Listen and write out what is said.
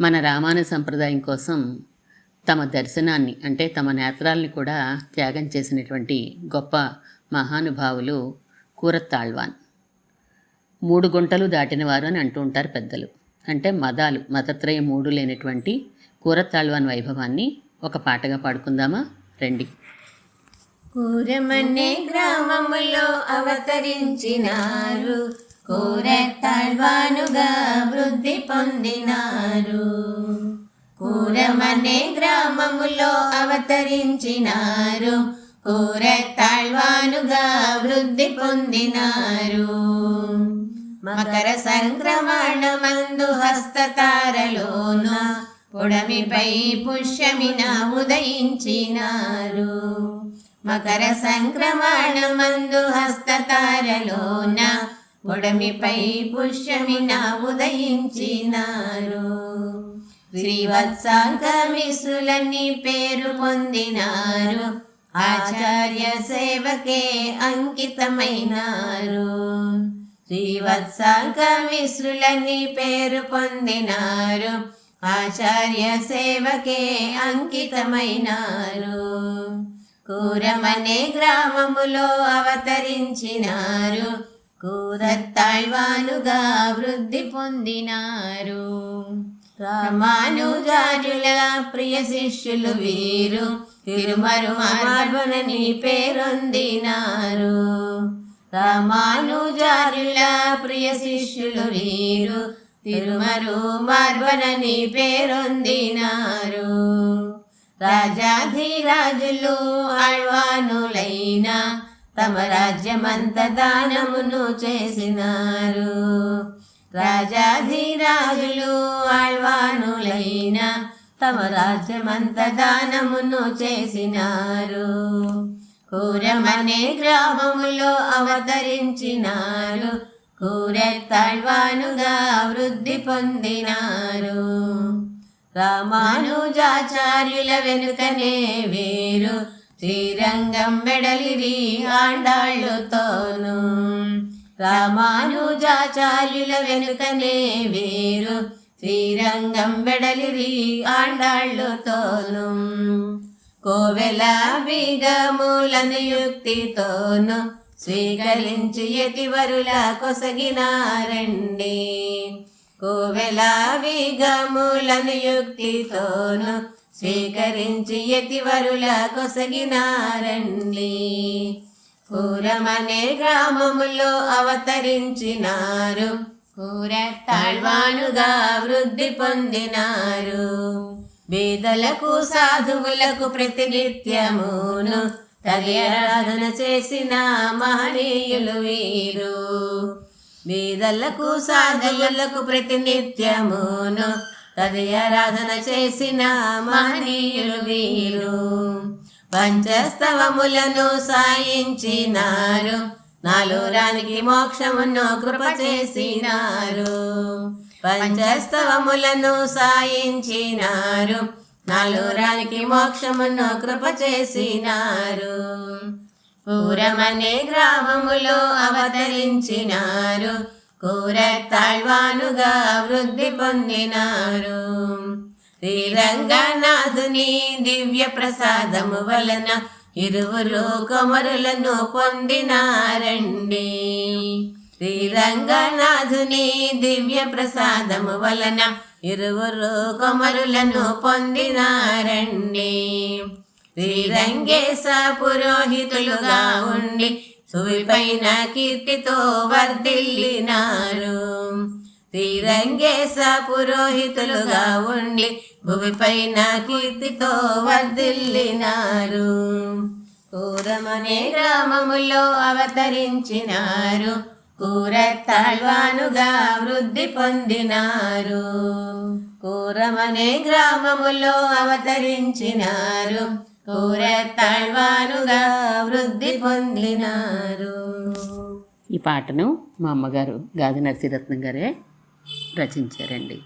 మన రామాను సంప్రదాయం కోసం తమ దర్శనాన్ని అంటే తమ నేత్రాల్ని కూడా త్యాగం చేసినటువంటి గొప్ప మహానుభావులు కూరత్తాళ్వాన్. మూడు గుంటలు దాటినవారు అని అంటూ ఉంటారు పెద్దలు. అంటే మదాలు మతత్రయ మూడు లేనటువంటి కూరత్తాళ్వాన్ వైభవాన్ని ఒక పాటగా పాడుకుందామా? రండి. కూరమనే గ్రామములో అవతరించినారు. కూరెత్తాళ్వానుగా వృద్ధి పొందినారు. కూరమనే గ్రామములో అవతరించినారు. కూరెత్తాళ్వానుగా వృద్ధి పొందినారు. మకర సంక్రమణమందు హస్తతారలోన పొడమిపై పుష్యమిన ఉదయించినారు. మకర సంక్రమణమందు హస్తతారలోన పొడమిపై పుష్యమిన ఉదయించినారు. శ్రీవత్సాంగమిశ్రులని పేరు పొందినారు. ఆచార్య సేవకే అంకితమైనారు. శ్రీవత్సాంగమిశ్రులని పేరు పొందినారు. ఆచార్య సేవకే అంకితమైనారు. కూరమనే గ్రామములో అవతరించినారు. కూరత్తాళ్వానుగా వృద్ధి పొందినారు. రామానుజారుల ప్రియ శిష్యులు వీరు తిరుమరు మార్బనని పేరొందినారు. రామానుజారుల ప్రియ శిష్యులు వీరు తిరుమరు మార్బనని పేరొందినారు. రాజాధిరాజులు ఆళ్వానులైన తమ రాజ్యమంత దానమును చేసినారు. రాజాధిరాజులు ఆళ్వానులైన తమ రాజ్యమంత దానమును చేసినారు. కూరమనే గ్రామములో అవతరించినారు. కూరెత్తాళ్వానుగా వృద్ధి పొందినారు. రామానుజాచార్యుల వెనుకనే వేరు. శ్రీరంగం వెడలిరి ఆండాళ్ళుతోను. రామానుజాచార్యుల వెనుకనే వేరు శ్రీరంగం వెడలిరి ఆండాళ్ళుతోను. కోవెల బీగములను యుక్తితోను స్వీకరించి యతివరుల కొసగినారండి. కోవెల బీగములను యుక్తితోను స్వీకరించి యతివరుల కొసగినారండి. పూరమనే గ్రామములో అవతరించినారు. పూర తాళ్వానుగా వృద్ధి పొందినారు. బీదలకు సాధువులకు ప్రతినిత్యమును తగి చేసిన మహనీయులు వీరు. బీదలకు సాధువులకు ప్రతినిత్యమును హృదయారాధన చేసిన మహనీయులు వీరు. పంచస్తవములను సాయించినారు. నాలురానికి మోక్షమును కృప చేసినారు. పంచస్తవములను సాయించినారు. నాలురానికి మోక్షమును కృప చేసినారు. పూరమనే గ్రామములో అవతరించినారు. కూరత్తాళ్వానుగా వృద్ధి పొందినారు. శ్రీరంగనాథుని దివ్య ప్రసాదము వలన ఇరువురు కొమరులను పొందినారండి. శ్రీరంగనాథుని దివ్య ప్రసాదము వలన ఇరువురు కొమరులను పొందినారండి. శ్రీరంగేశ పురోహితులుగా ఉండి సువిపైన కీర్తితో వర్ధిల్లినారు. శ్రీరంగేశ పురోహితులుగా ఉండి భూమిపైన కీర్తితో వర్ధిల్లినారు. కూరమనే గ్రామములో అవతరించినారు. కూరత్తాళ్వానుగా వృద్ధి పొందినారు. కూరమనే గ్రామములో అవతరించినారు. కూరత్తాళ్వానుగా వృద్ధి పొందినారు. ఈ పాటను మా అమ్మగారు గాది నర్సీరత్నం గారే రచించారండి.